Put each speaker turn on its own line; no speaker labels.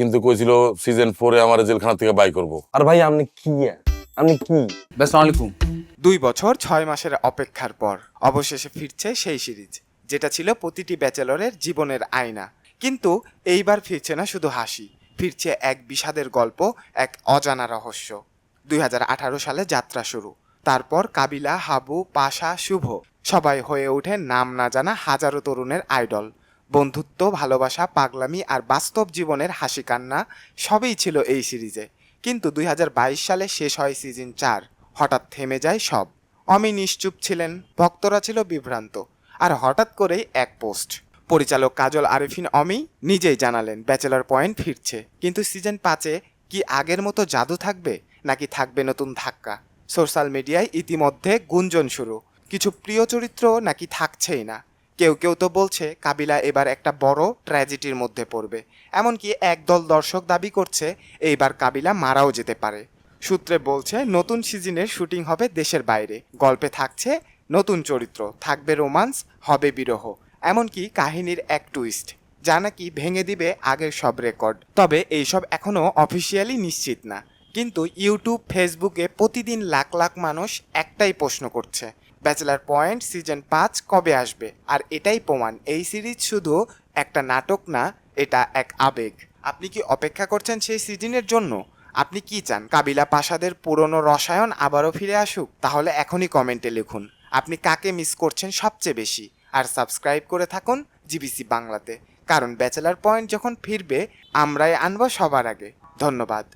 কিন্তু কইছিল সিজন ফোরে আমার জেলখানা থেকে বাই করব।
আর ভাই আপনি কি? আপনি কি?
আসসালামু আলাইকুম।
দুই বছর ছয় মাসের অপেক্ষার পর অবশেষে ফিরছে সেই সিরিজ যেটা ছিল প্রতিটি ব্যাচেলরের জীবনের আয়না। কিন্তু এইবার ফিরছে না শুধু হাসি ফিরছে এক বিষাদের গল্প এক অজানা রহস্য। দুই হাজার আঠারো সালে যাত্রা শুরু তারপর কাবিলা হাবু পাশা শুভ সবাই হয়ে ওঠে নাম না জানা হাজারো তরুণের আইডল। বন্ধুত্ব, ভালোবাসা, পাগলামি আর বাস্তব জীবনের হাসি কান্না সবই ছিল এই সিরিজে। কিন্তু দুই হাজার বাইশ সালে শেষ হয় সিজন চার। হঠাৎ থেমে যায় সব। অমি নিশ্চুপ ছিলেন, ভক্তরা ছিল বিভ্রান্ত, আর হঠাৎ করেই এক পোস্ট। পরিচালক কাজল আরিফিন অমি নিজেই জানালেন, ব্যাচেলর পয়েন্ট ফিরছে। কিন্তু সিজন পাঁচে কি আগের মতো জাদু থাকবে, নাকি থাকবে নতুন ধাক্কা? সোশ্যাল মিডিয়ায় ইতিমধ্যে গুঞ্জন শুরু। কিছু প্রিয় চরিত্র নাকি থাকছেই না। কেউ কেউ তো বলছে কাবিলা এবার একটা বড় ট্র্যাজেডির মধ্যে পড়বে। এমনকি একদল দর্শক দাবি করছে এইবার কাবিলা মারাও যেতে পারে। সূত্রে বলছে, নতুন সিজনের শুটিং হবে দেশের বাইরে। গল্পে থাকছে, নতুন চরিত্র। থাকবে রোমান্স, হবে বিরহ। এমনকি কাহিনীর এক টুইস্ট যা নাকি ভেঙে দিবে আগের সব রেকর্ড তবে এইসব এখনও অফিসিয়ালি নিশ্চিত না। কিন্তু ইউটিউব, ফেসবুকে প্রতিদিন লাখ লাখ মানুষ একটাই প্রশ্ন করছে, ব্যাচেলার পয়েন্ট সিজন পাঁচ কবে আসবে? আর এটাই প্রমাণ, এই সিরিজ শুধু একটা নাটক না, এটা এক আবেগ। আপনি কি অপেক্ষা করছেন সেই সিজনের জন্য? আপনি কি চান কাবিলা পাশাদের পুরনো রসায়ন আবারও ফিরে আসুক? তাহলে এখনই কমেন্টে লিখুন, আপনি কাকে মিস করছেন সবচেয়ে বেশি? আর সাবস্ক্রাইব করে থাকুন জিবিসি বাংলাতে, কারণ ব্যাচেলার পয়েন্ট যখন ফিরবে, আমরাই আনব সবার আগে। ধন্যবাদ।